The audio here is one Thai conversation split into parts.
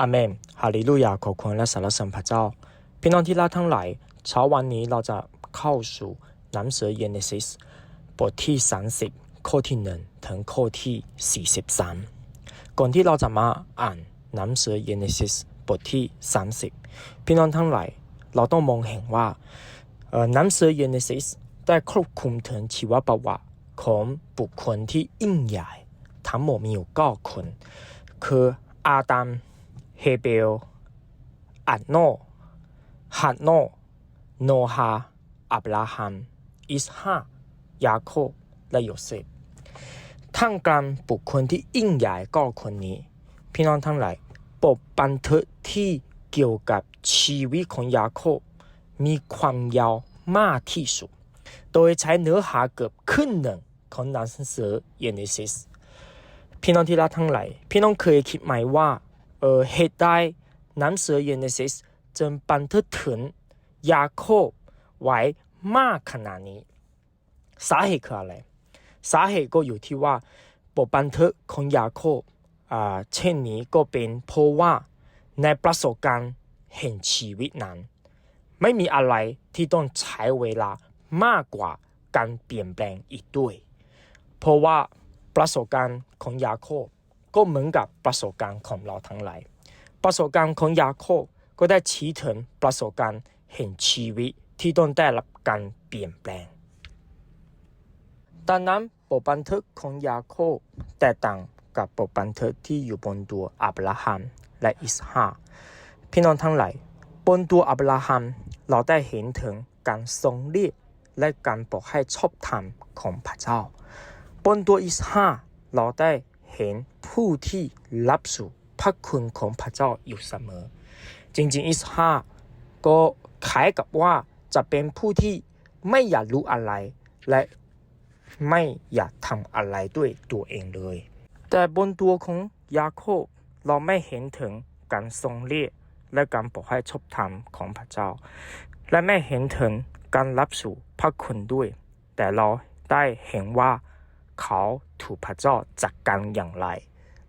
อาเมนฮาเลลูยาขอบคุณและสรรเสริญพระเจ้า พี่น้องที่รักทั้งหลายเช้าวันนี้เราจะเข้าสู่หนังสือ Genesis บทที่ 30 ข้อที่หนึ่งถึงข้อที่ 43 ก่อนที่เราจะมาอ่านหนังสือ Genesis บทที่ 30 พี่น้องทั้งหลายเราต้องมองเห็นว่าเอ่อหนังสือ Genesis ได้ครอบคลุมถึงชีวประวัติของบุคคลที่ยิ่งใหญ่ทั้งหมดมีอยู่เก้าคน คืออาดัม เฮเบลอัดโนฮัดโนโนฮาอับราฮัม อิสฮายาโคบและโยเซฟท่ามกลางบุคคลที่ยิ่งใหญ่ก็คนนี้ พี่น้องทั้งหลายบทบันทึกที่เกี่ยวกับชีวิตของยาโคบมีความยาวมากที่สุด โดยใช้เนื้อหาเกือบครึ่งหนึ่งของหนังสือ Genesis พี่น้องที่รักทั้งหลายพี่น้องเคยคิดไหมว่า เออเหตุใดหนังสือ Genesis จึงบันทึกถึงยาโคบไว้มากขนาดนี้ สาเหตุคืออะไร สาเหตุก็อยู่ที่ว่าบทบันทึกของยาโคบอ่าเช่นนี้ก็เป็นเพราะว่าในประสบการณ์แห่งชีวิตนั้น ไม่มีอะไรที่ต้องใช้เวลามากกว่าการเปลี่ยนแปลงอีกด้วย เพราะว่าประสบการณ์ของยาโคบ ก็เหมือนกับประสบการณ์ของเราทั้งหลาย ประสบการณ์ของยาโคบก็ได้ชี้ถึงประสบการณ์แห่งชีวิตที่ต้องได้รับการเปลี่ยนแปลงดังนั้นบทบันทึกของยาโคบแตกต่างกับบทบันทึกที่อยู่บนตัวอับราฮัมและอิสฮาพี่น้องทั้งหลายบนตัวอับราฮัมเราได้เห็นถึงการทรงเรียกและการบอกให้ชอบธรรมของพระเจ้า บนตัวอิสฮาเราได้เห็น ผู้ที่รับสู่พระคุณของพระเจ้าอยู่เสมอ จริงๆ อิสฮาก็คล้ายกับว่าจะเป็นผู้ที่ไม่อยากรู้อะไร และไม่อยากทำอะไรด้วยตัวเองเลย แต่บนตัวของยาโคบเราไม่เห็นถึงการทรงเรียกและการบอกให้ชอบธรรมของพระเจ้า และไม่เห็นถึงการรับสู่พระคุณด้วย แต่เราได้เห็นว่าเขาถูกพระเจ้าจัดการอย่างไร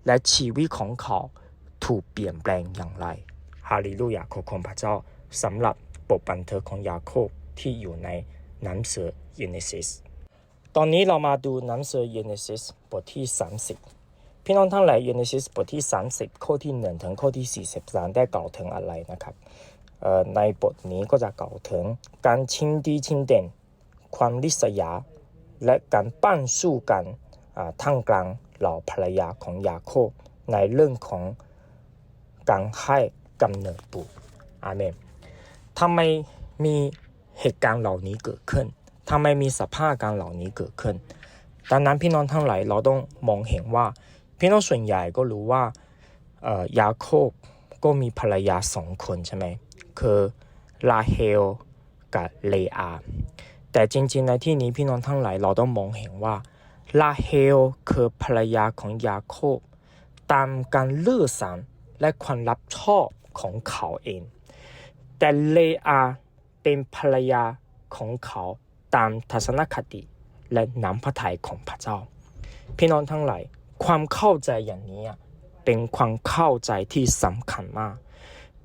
และชีวิตของเขาถูกเปลี่ยนแปลงอย่างไรฮาเลลูยาขอบคุณพระเจ้าสำหรับบทบันเทึกของยาโคบที่อยู่ในหนังสือ Genesis ตอนนี้เรามาดูหนังสือ Genesis บทที่ 30 พี่น้องทั้งหลาย Genesis บทที่ 30 ข้อที่1ถึงข้อที่ 43 ได้กล่าวถึงอะไรนะครับในบทนี้ก็จะกล่าวถึงการชิงดีชิงเด่น ความริษยา และการปั้นสู้กันท่ามกลาง เหล่าภรรยาของยาโคบในเรื่องของการให้กำเนิดบุตรอาเมนทำไมมีเหตุการณ์เหล่านี้เกิดขึ้นทำไมมีสภาพการเหล่านี้เกิดขึ้น ดังนั้นพี่น้องทั้งหลายเราต้องมองเห็นว่า พี่น้องส่วนใหญ่ก็รู้ว่าเอ่อยาโคบก็มีภรรยาสองคนใช่ไหมคือลาเฮลกับเลอาแต่จริงๆในที่นี้พี่น้องทั้งหลายเราต้องมองเห็นว่า ลาเฮลคือภรรยาของยาโคบ ตามการเลือกสรรและความรับชอบของเขาเอง แต่เลอาเป็นภรรยาของเขาตามทัศนคติและน้ำพระทัยของพระเจ้า พี่น้องทั้งหลาย ความเข้าใจอย่างนี้อะเป็นความเข้าใจที่สำคัญมาก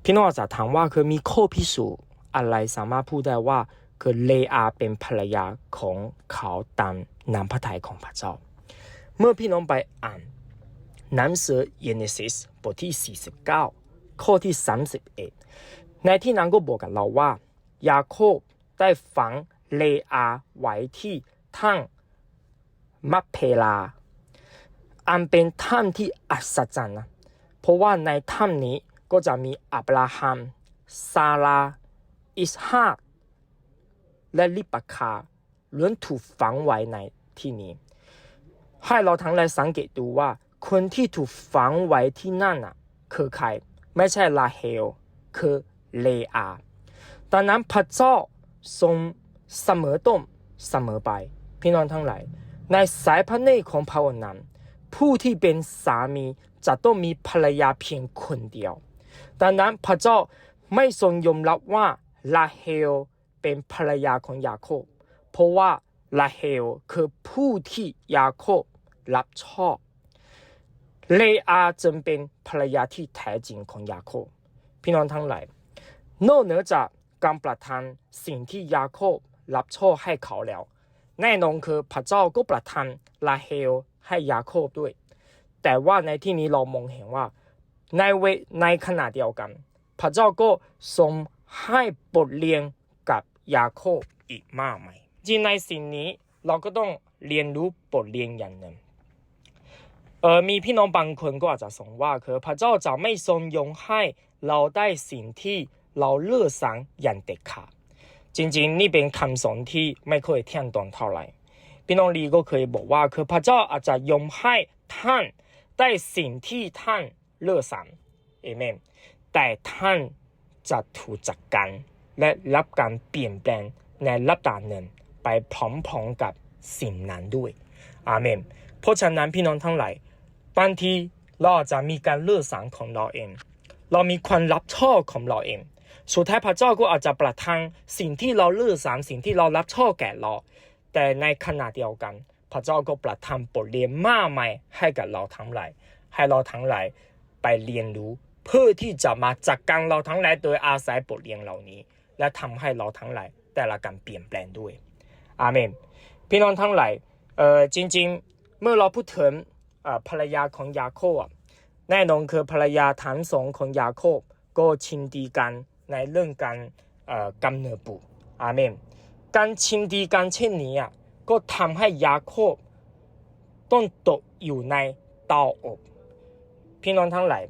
พี่น้องอาจจะถามว่าคือมีข้อพิสูจน์อะไรสามารถพูดได้ว่า คือเลอาเป็นภรรยาของเขาตามน้ำพระทัยของพระเจ้า เมื่อพี่น้องไปอ่านหนังสือ Genesis บทที่ 49 ข้อที่ 31 ในที่นั้นก็บอกกับเราว่า ยาโคบได้ฝังเลอาไว้ที่ทั้งมัพเพลา อันเป็นถ้ำที่อัศจรรย์นะ เพราะว่าในถ้ำนี้ก็จะมีอับราฮัม ซารา อิสฮาก และลิปคาล้วนถูกฝังไว้ในที่นี้ ให้เราทั้งหลายสังเกตดูว่า คนที่ถูกฝังไว้ที่นั่นน่ะคือใคร ไม่ใช่ลาเฮล คือเลอาตอนนั้นพระเจ้าทรงเสมอต้นเสมอไป พี่น้องทั้งหลาย ในสายพระเนตรของพระองค์นั้น ผู้ที่เป็นสามีจะต้องมีภรรยาเพียงคนเดียวดังนั้นพระเจ้าไม่ทรงยอมรับว่าลาเฮล เป็นภรรยาของยาโคบ เพราะว่าลาเฮลคือผู้ที่ยาโคบรับชอบ เลอาจึงเป็นภรรยาที่แท้จริงของยาโคบ พี่น้องทั้งหลายนอกเหนือจากการประทานสิ่งที่ยาโคบรับโชคให้เขาแล้ว แน่นอนคือพระเจ้าก็ประทานลาเฮลให้ยาโคบด้วย แต่ว่าในที่นี้เรามองเห็นว่าในเวในขณะเดียวกัน พระเจ้าก็ทรงให้บทเรียน ยาโคบอีกมากมายจริงในสิ่งนี้เราก็ต้องเรียนรู้บทเรียนอย่างหนึ่งเออมีพี่น้องบางคนก็อาจจะสงว่าคือพระเจ้าจะไม่ทรงยงให้เราได้สิ่งที่เราเลือกสรรอย่างเด็ดขาดจริงๆ นี่เป็นคำสอนที่ไม่ค่อยเที่ยงตรงเท่าไหร่พี่น้องลีก็เคยบอกว่าคือพระเจ้าอาจจะยงให้ท่านได้สิ่งที่ท่านเลือกสรรเอเมนแต่ท่านจะถูกจัดการ และรับการเปลี่ยนแปลงในระดับหนึ่งไปพร้อมๆกับสิ่งนั้นด้วยอาเมนเพราะฉะนั้นพี่น้องทั้งหลายบางทีเราจะมีการเลือกสรรของเราเอง เรามีความรับชอบของเราเอง สุดท้ายพระเจ้าก็อาจจะประทานสิ่งที่เราเลือกสรรสิ่งที่เรารับชอบแก่เรา แต่ในขณะเดียวกัน พระเจ้าก็ประทานบทเรียนมากมายให้กับเราทั้งหลาย ให้เราทั้งหลายไปเรียนรู้ เพื่อที่จะมาจัดการเราทั้งหลายโดยอาศัยบทเรียนเหล่านี้ และทำให้เราทั้งหลายแต่ละการเปลี่ยนแปลงด้วย อาเมน พี่น้องทั้งหลายเอ่อจริง ๆ เมื่อเราพูดถึงเอ่อภรรยาของยาโคบแน่นอนคือภรรยาทั้งสองของยาโคบก็ชินดีกันในเรื่องการเอ่อกำเนิดบุตรอาเมน การชินดีกันเช่นนี้อะก็ทำให้ยาโคบต้องตกอยู่ในเตาอบ พี่น้องทั้งหลาย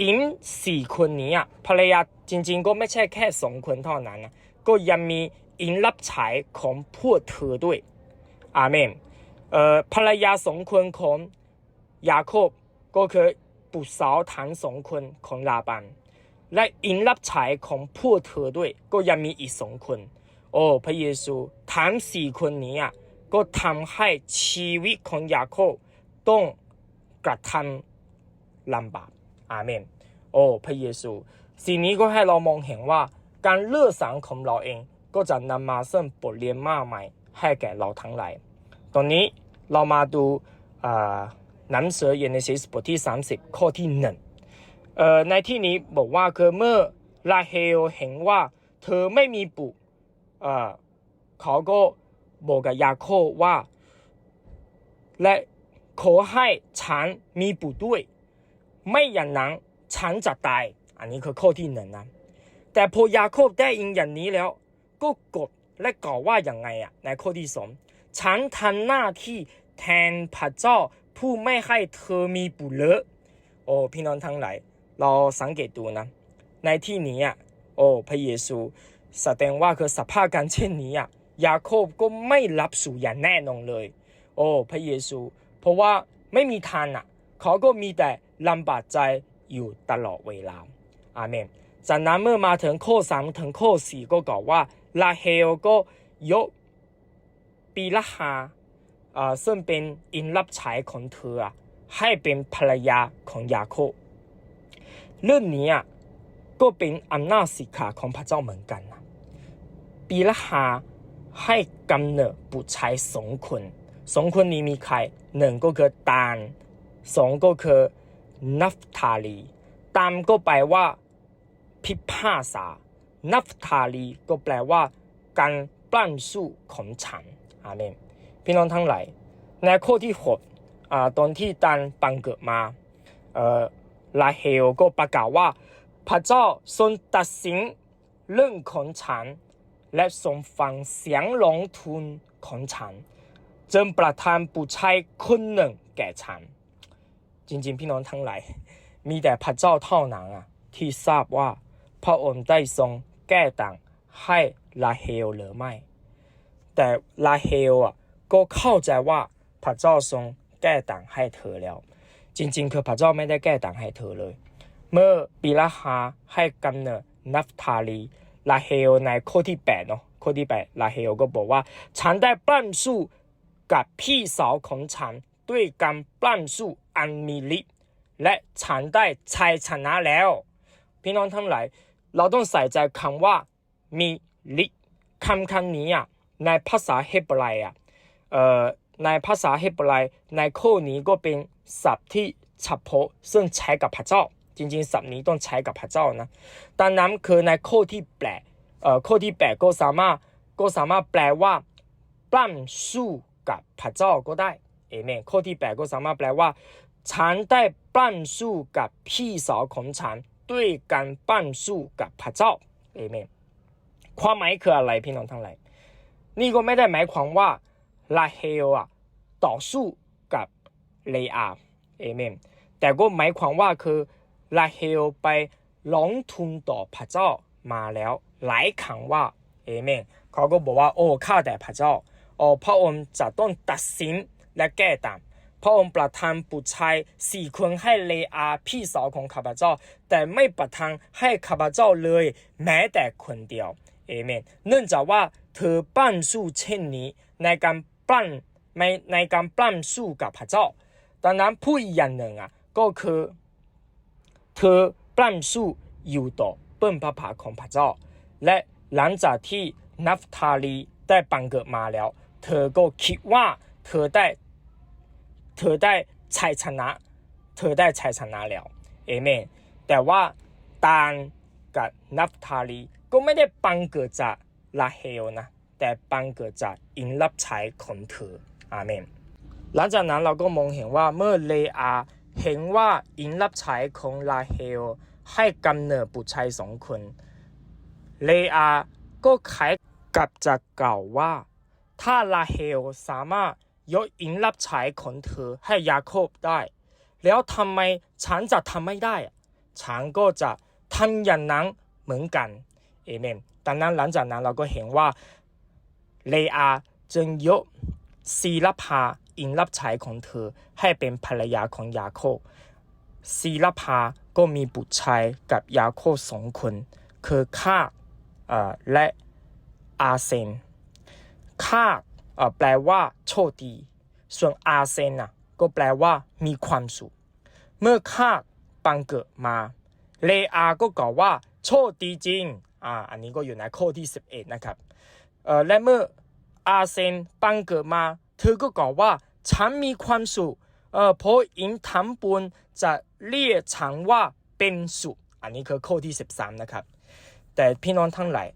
หญิงสี่คนนี้อะภรรยาจริง ๆ ก็ไม่ใช่แค่สองคนเท่านั้นนะก็ยังมีหญิงรับใช้ของพวกเธอด้วยอาเมนเอ่อภรรยาสองคนของยาโคบก็คือบุตรสาวทั้งสองคนของลาบันและอินรับใช้ของพวกเธอด้วยก็ยังมีอีกสองคน โอ้พระเยซูทั้งสี่คนนี้อะก็ทำให้ชีวิตของยาโคบต้องกระทำลำบาก อาเมน โอ้พระเยซูสิ่งนี้ก็ให้เรามองเห็นว่าการเลือกสรรของเราเองก็จะนำมาซึ่งบทเรียนมากมายให้แก่เราทั้งหลาย ตอนนี้เรามาดูอ่าหนังสือเยเนซิสบทที่ 30 ข้อที่หนึ่งในที่นี้บอกว่าคือเมื่อลาเฮลเห็นว่าเธอไม่มีบุตรเขาก็บอกกับยาโคว่า และขอให้ฉันมีบุตรด้วย ไม่อย่างนั้นฉันจะตาย อันนี้คือข้อที่หนึ่งนะแต่พอยาโคบได้ยินอย่างนี้แล้ว ก็กดและกล่าวว่าอย่างไงอะในข้อที่สองฉันทำหน้าที่แทนพระเจ้าผู้ไม่ให้เธอมีบุตรเลโอ้พี่น้องทั้งหลายเราสังเกตดูนะ ในที่นี้อะโอ้พระเยซูแสดงว่าคือสภาพการเช่นนี้อะยาโคบก็ไม่รับสู่อย่างแน่นอนเลย โอ้พระเยซู เพราะว่าไม่มีทานอะ เขาก็มีแต่ ลำบากใจอยู่ตลอดเวลาอาเมนจากนั้นเมื่อมาถึงข้อสามถึงข้อสี่ก็กล่าวว่าลาเฮลก็ยกปีละหาอ่าซึ่งเป็นอินรับใช้ของเธออะให้เป็นภรรยาของยาโคบเรื่องนี้อะก็เป็นอำนาจสิกขาของพระเจ้าเหมือนกันนะปีละหาให้กำเนิดบุตรชายสองคนสองคนนี้มีใครหนึ่งก็คือตานสองก็คือ นัฟทาลี ตามก็แปลว่า พิพาษา นัฟทาลีก็แปลว่า การปล้ำสู้ของฉันอาเมนพี่น้องทั้งหลายในข้อที่หกตอนที่ตันบังเกิดมาเอ่อลาเฮลก็ประกาศว่า พระเจ้าทรงตัดสินเรื่องของฉัน และทรงฟังเสียงร้องทูลของฉัน จึงประทานบุชายคนหนึ่งแก่ฉัน จริงๆ พี่น้องทั้งหลาย มีแต่พระเจ้าเท่านั้นอะ ที่ทราบว่าพระองค์ได้ทรงแก้ต่างให้ลาเฮลหรือไม่ แต่ลาเฮลอะก็เข้าใจว่าพระเจ้าทรงแก้ต่างให้เธอแล้ว จริงๆ คือพระเจ้าไม่ได้แก้ต่างให้เธอเลย เมื่อปีละหาให้กำเนิดนัฟทาลีลาเฮลในข้อที่แปดเนาะข้อที่แปดลาเฮลก็บอกว่า ฉันได้ปล้ำสู้กับพี่สาวของฉัน ด้วยการปล้ำสู้อันมีฤทธิ์และฉันได้ชัยชนะแล้ว พี่น้องทั้งหลายเราต้องใส่ใจคำว่ามีฤทธิ์คำคำนี้อะในภาษาเฮบไรอะเอ่อในภาษาเฮบไรในข้อนี้ก็เป็นศัพท์ที่ชับโพซึ่งใช้กับพระเจ้า จริงๆศัพท์นี้ต้องใช้กับพระเจ้านะดังนั้นคือในข้อที่แปดเอ่อข้อที่แปดก็สามารถก็สามารถแปลว่าปล้ำสู้กับพระเจ้าก็ได้ เอเมนข้อที่แปดก็สามารถแปลว่าฉันได้ปล้ำสู้กับพี่สาวของฉันด้วยการปล้ำสู้กับพระเจ้าเอเมนความหมายคืออะไรพี่น้องทั้งหลายนี่ก็ไม่ได้หมายความว่าลาเฮลอะต่อสู้กับเลอาเอเมนแต่ก็หมายความว่าคือลาเฮลไปลงทุนต่อพระเจ้ามาแล้วหลายครั้งว่าเอเมนเขาก็บอกว่าโอ้ข้าแต่พระเจ้าโอ้พระองค์จะต้องตัดสิน และแก้ต่างพระองค์ประทานบุตรชายสี่คนให้เลอาพี่สาวของข้าพเจ้า แต่ไม่ประทานให้ข้าพเจ้าเลย แม้แต่คนเดียวเอเมนเนื่องจากว่าเธอปั้นสู้เช่นนี้ในการปั้นในในการปั้นสู้กับพระเจ้าดังนั้นผู้อีกอย่างหนึ่งอะก็คือเธอปล้ำสู้อยู่ต่อบนพระผาของพระเจ้า และหลังจากที่นัฟทาลีได้บังเกิดมาแล้ว เธอก็คิดว่าเธอได้ เธอได้ชัยชนะ เธอได้ชัยชนะแล้วเอเมนแต่ว่าตานกับนัฟทาลีก็ไม่ได้บังเกิดจากลาเฮลนะแต่บังเกิดจากอินรับใช้ของเธออาเมนหลังจากนั้นเราก็มองเห็นว่าเมื่อเลอาเห็นว่าอินรับใช้ของลาเฮลให้กำเนิดบุตรชายสองคนเลอาก็ขายกับจะกล่าวว่า ถ้าลาเฮลสามารถ ยกอินรับใช้ของเธอให้ยาโคบได้ แล้วทำไมฉันจะทำไม่ได้ ฉันก็จะทำอย่างนั้นเหมือนกันเอเมนดังนั้นหลังจากนั้นเราก็เห็นว่าเลอาจึงยกศีลพาอินรับใช้ของเธอให้เป็นภรรยาของยาโคบศีลพาก็มีบุตรชายกับยาโคบสองคนคือข้าเอ่อและอาเซนข้าเอ่อ แปลว่าโชคดี ส่วนอาเซนน่ะก็แปลว่ามีความสุข เมื่อข้าบังเกิดมา เลอาก็กล่าวว่า โชคดีจริง อ่า อันนี้ก็อยู่ในข้อที่ 11 นะครับ เอ่อ และเมื่ออาเซนบังเกิดมา เธอก็กล่าวว่า ฉันมีความสุข เอ่อเพราะอินทัมปุนจะเรียกฉันว่าเป็นสุข อันนี้คือข้อที่ 13 นะครับ แต่พี่น้องทั้งหลาย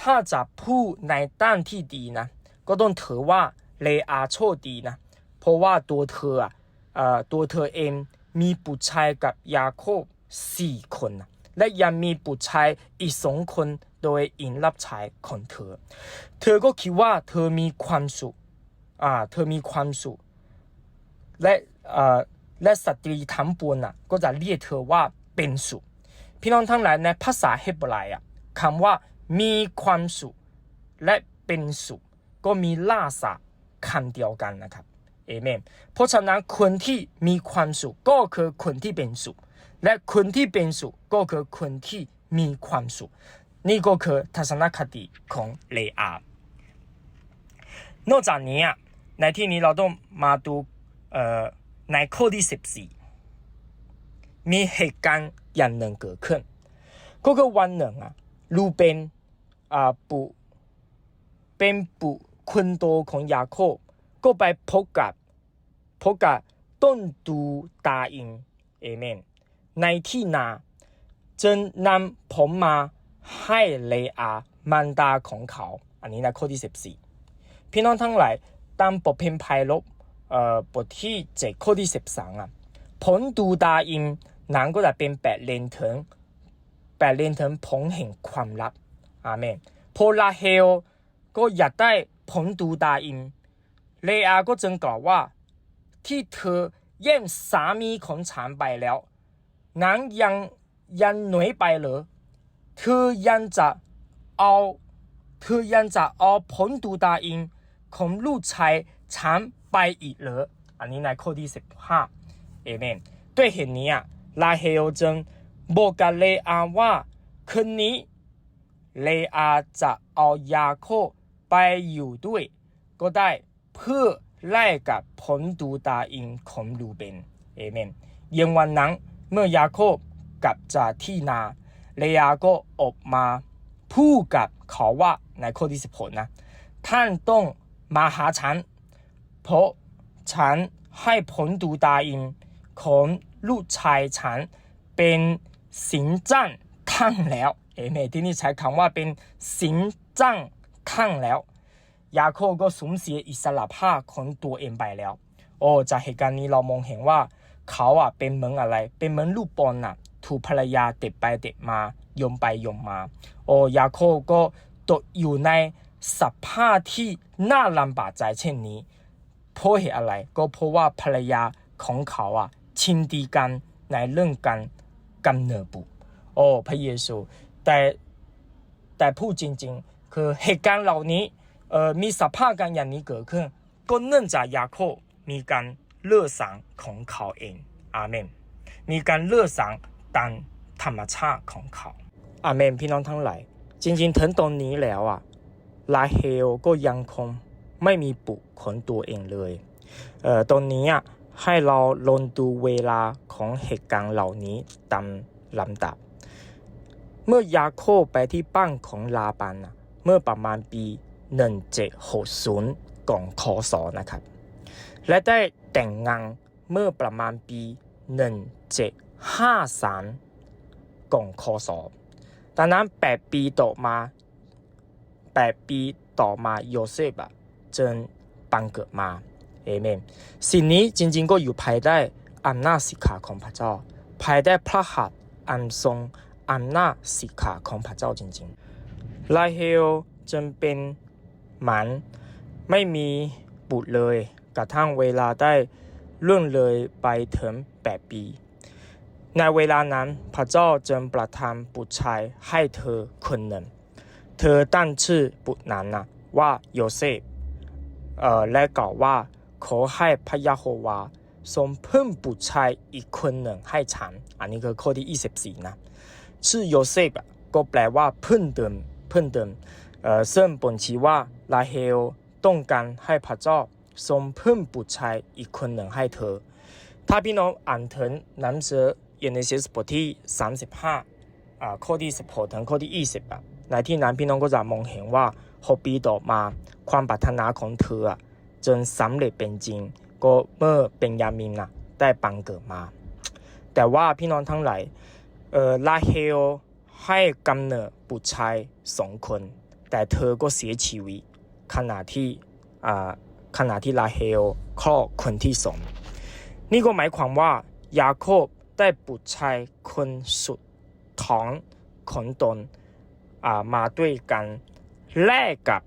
ถ้าจะพูดในด้านที่ดีนะ ก็ต้องถือว่าเลอาโชคดีนะ เพราะว่าตัวเธออะเอ่อตัวเธอเองมีบุตรชายกับยาโคบสี่คนนะและยังมีบุตรชายอีกสองคนโดยอินรับใช้ของเธอ เธอก็คิดว่าเธอมีความสุขอ่าเธอมีความสุขและเอ่อและสตรีทั้งปวงน่ะก็จะเรียกเธอว่าเป็นสุขพี่น้องทั้งหลายในภาษาเฮบรายอะคำว่ามีความสุขและเป็นสุข ก็มีลาสะคำเดียวกันนะครับเอเมนเพราะฉะนั้นคนที่มีความสุขก็คือคนที่เป็นสุข และคนที่เป็นสุขก็คือคนที่มีความสุข นี่ก็คือทัศนคติของเลอานอกจากนี้อะในที่นี้เราต้องมาดูเอ่อในข้อที่สิบสี่มีเหตุการณ์อย่างหนึ่งเกิดขึ้นก็คือวันหนึ่งอะลูเบนอ่าปุเป็นปุ คนโตของยาโคบก็ไปพบกับพบกับต้นดูตาอินเอเมน ในที่นาจึงนำผมมาให้เลอามันดาของเขา อันนี้ในข้อที่สิบสี่พี่น้องทั้งหลายตามบทเพลงไพเราะเอ่อบทที่เจ็ดข้อที่สิบสองอะผลดูดาอินหนังก็จะเป็นแปดเลนเถิงแปดเลนเถิงผลแห่งความลับอาเมนพอลาเฮลก็อยากได้ ผลดูดาอินเลอาก็จึงกล่าวว่า ที่เธอแย่งสามีของฉันไปแล้วนั้นยังยังหน่วยไปเหรอเธอยังจะเอาเธอยังจะเอาผลดูดาอินของลูกชายฉันไปอีกเหรออันนี้ในข้อที่สิบห้าเอเมนด้วยเหตุนี้อะลาเฮลจึงบอกกับเลอาว่าคืนนี้เลอาจะเอายาโค ไปอยู่ด้วย ก็ได้เพื่อแลกกับผลดูดาอินของลูเบนเอเมนเย็นวันนั้นเมื่อยาโคบกลับจากที่นาเลอาก็ออกมาพูดกับเขาว่าในข้อที่สิบหกนะท่านต้องมาหาฉัน เพราะฉันให้ผลดูดาอินของลูกชายฉันเป็นสิงจังทั้งแล้วเอเมนที่นี่ใช้คำว่าเป็นสิงจัง ทั้งแล้ว ยาโคก็สูญเสียอิสระภาพของตัวเองไปแล้ว โอ้จากเหตุการณ์นี้เรามองเห็นว่าเขาอะเป็นเหมือนอะไร เป็นเหมือนลูกบอลน่ะ ถูกภรรยาเตะไปเตะมาโยมไปโยมมา โอ้ยาโคก็ตกอยู่ในสภาพที่น่าลำบากใจเช่นนี้เพราะเหตุอะไรก็เพราะว่าภรรยาของเขาอะชินดีกันในเรื่องการกำเนิดบุตรโอ้พระเยซูแต่แต่พูดจริง ๆ คือเหตุการณ์เหล่านี้เอ่อมีสภาพการอย่างนี้เกิดขึ้น ก็เนื่องจากยาโคบมีการเลือกสังของเขาเองอาเมน มีการเลือกสังตามธรรมชาติของเขาอาเมนพี่น้องทั้งหลายจริงๆถึงตรงนี้แล้วอะลาเฮลก็ยังคงไม่มีปุกของตัวเองเลยเอ่อตรงนี้อะให้เราลองดูเวลาของเหตุการณ์เหล่านี้ตามลำดับ เมื่อยาโคบไปที่บ้านของลาบันน่ะ เมื่อประมาณปี 1760ก่อนคศนะครับ และได้แต่งงานเมื่อประมาณปี 1753ก่อนคศดังนั้น 8 ปีต่อมา 8 ปีต่อมาโยเซฟอะจึงบังเกิดมาเอเมนสิ่งนี้จริงๆก็อยู่ภายใต้อำนาจสิกขาของพระเจ้า ภายใต้พระหัตถ์อันทรงอำนาจสิกขาของพระเจ้าจริง ๆ ลาเฮลจึงเป็นหมันไม่มีบุตรเลยกระทั่งเวลาได้เลื่อนเลยไปถึง8ปี ในเวลานั้นพระเจ้าจึงประทานบุตรชายให้เธอคนหนึ่ง เธอตั้งชื่อบุตรนั้นนะว่าโยเซฟเอ่อและกล่าวว่าขอให้พระยะโฮวาทรงเพิ่มบุตรชายอีกคนหนึ่งให้ฉัน อันนี้คือข้อที่ 24 นะ ชื่อโยเซฟก็แปลว่าเพิ่มเติม พิ่มเติมเอ่อซึ่งบ่งชี้ว่าลาเฮลต้องการให้พระเจ้าทรงเพิ่มบุตรชายอีกคนหนึ่งให้เธอ ถ้าพี่น้องอ่านถึงหนังสือเยเนซิสบทที่ 35อ่าข้อที่ 16 ถึงข้อที่ 20อะในที่นั้นพี่น้องก็จะมองเห็นว่าหกปีต่อมาความปรารถนาของเธออะจนสำเร็จเป็นจริง ก็เมื่อเป็นยามินนะได้บังเกิดมา แต่ว่าพี่น้องทั้งหลายเอ่อลาเฮล ให้กำเนิดบุตรชายสองคน แต่เธอก็เสียชีวิตขณะที่ขณะที่ลาเฮลคลอดคนที่สองนี่ก็หมายความว่ายาโคบได้บุตรชายคนสุดท้องของตนมาด้วยกันแลกกับ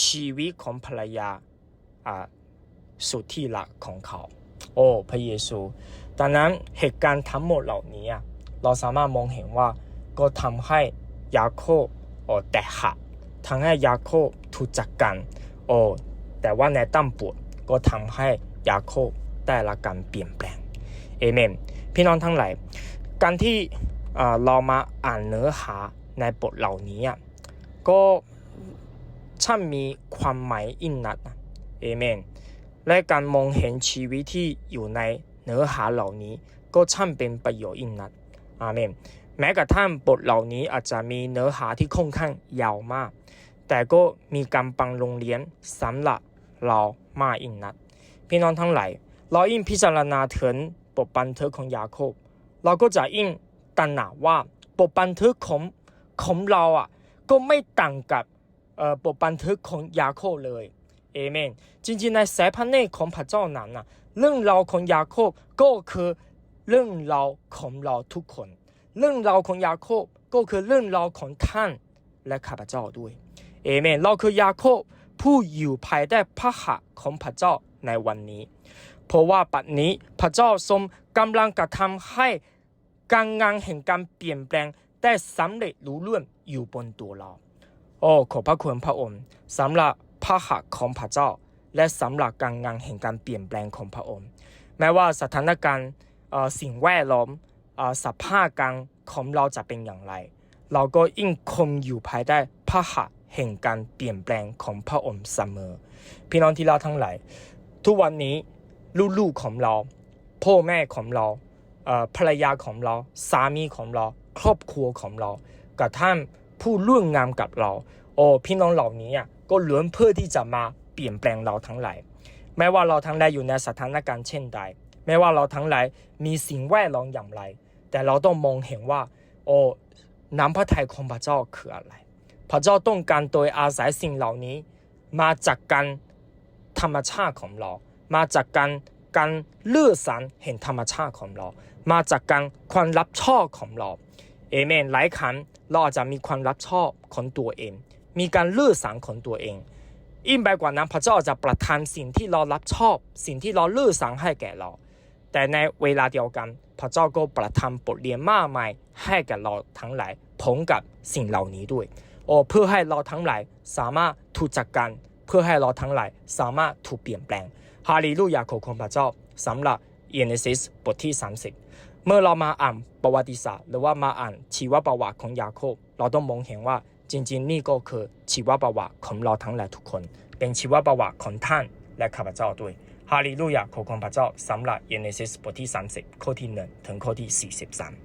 ชีวิตของภรรยาสุดที่รักของเขา โอ้พระเยซูดังนั้นเหตุการณ์ทั้งหมดเหล่านี้เราสามารถมองเห็นว่า ก็ทำให้ยาโคโอแตกหักทำให้ยาโคถูกจัดการโอแต่ว่าในตั้มปวดก็ทำให้ยาโคได้รับการเปลี่ยนแปลงเอเมนพี่น้องทั้งหลายการที่เรามาอ่านเนื้อหาในบทเหล่านี้ก็ช่างมีความหมายยิ่งนักนะเอเมนและการมองเห็นชีวิตที่อยู่ในเนื้อหาเหล่านี้ ก็ช่างเป็นประโยชน์ยิ่งนักอาเมน แม้กระทั่งบทเหล่านี้อาจจะมีเนื้อหาที่ค่อนข้างยาวมาก แต่ก็มีการปังโรงเรียนสำหรับเรามากยิ่งนักพี่น้องทั้งหลายเรายิ่งพิจารณาถึงบทบันทึกของยาโคบ เราก็จะยิ่งตระหนักว่าบทบันทึกของของเราอะก็ไม่ต่างกับเอ่อบทบันทึกของยาโคบเลยเอเมน จริงๆในสายพันธุ์เนของพระเจ้านั้นนะเรื่องเราของยาโคบก็คือเรื่องเราของเราทุกคน เรื่องราวของยาโคบก็คือเรื่องราวของท่านและข้าพเจ้าด้วยเอเมนเราคือยาโคบผู้อยู่ภายใต้พระหัตถ์ของพระเจ้าในวันนี้ เพราะว่าปัจนี้พระเจ้าทรงกำลังกระทำให้การงานแห่งการเปลี่ยนแปลงได้สำเร็จรู้ล่วงอยู่บนตัวเรา โอ้ขอบพระคุณพระองค์สำหรับพระหัตถ์ของพระเจ้า และสำหรับการงานแห่งการเปลี่ยนแปลงของพระองค์ แม้ว่าสถานการณ์เอ่อสิ่งแวดล้อม สภาพการของเราจะเป็นอย่างไร เราก็ยิ่งคงอยู่ภายใต้พระหัตถ์แห่งการเปลี่ยนแปลงของพระองค์เสมอ พี่น้องที่เราทั้งหลาย ทุกวันนี้ลูกๆของเรา พ่อแม่ของเราเอ่อภรรยาของเรา สามีของเรา ครอบครัวของเรากระทั่งผู้ร่วมงานกับเรา โอ้พี่น้องเหล่านี้อะก็ล้วนเพื่อที่จะมาเปลี่ยนแปลงเราทั้งหลายแม้ว่าเราทั้งหลายอยู่ในสถานการณ์เช่นใดแม้ว่าเราทั้งหลายมีสิ่งแวดล้อมอย่างไร แต่เราต้องมองเห็นว่า โอ้น้ำพระทัยของพระเจ้าคืออะไร พระเจ้าต้องการโดยอาศัยสิ่งเหล่านี้ มาจากการธรรมชาติของเรา มาจากการการเลือกสรรเห็นธรรมชาติของเรา มาจากการความรับชอบของเรา เอเมนหลายครั้งเราอาจจะมีความรับชอบของตัวเอง มีการเลือกสรรของตัวเองยิ่งไปกว่านั้นพระเจ้าจะประทานสิ่งที่เรารับชอบ สิ่งที่เราเลือกสรรให้แก่เรา แต่ในเวลาเดียวกัน พระเจ้าก็ประทานบทเรียนมากมายให้แก่เราทั้งหลายพร้อมกับสิ่งเหล่านี้ด้วยโอ้เพื่อให้เราทั้งหลายสามารถถูกจัดการเพื่อให้เราทั้งหลายสามารถถูกเปลี่ยนแปลงฮาเลลูยาขอบคุณพระเจ้าสำหรับ Genesis บทที่ 30 เมื่อเรามาอ่านประวัติศาสตร์ หรือว่ามาอ่านชีวประวัติของยาโคบเราต้องมองเห็นว่าจริงๆ นี่ก็คือชีวประวัติของเราทั้งหลายทุกคน เป็นชีวประวัติของท่านและข้าพเจ้าด้วย ฮาเลลูยาขอความพระเจ้าสำหรับเอเนซิสบทที่ 30 ข้อที่ 1 ถึงข้อที่ 43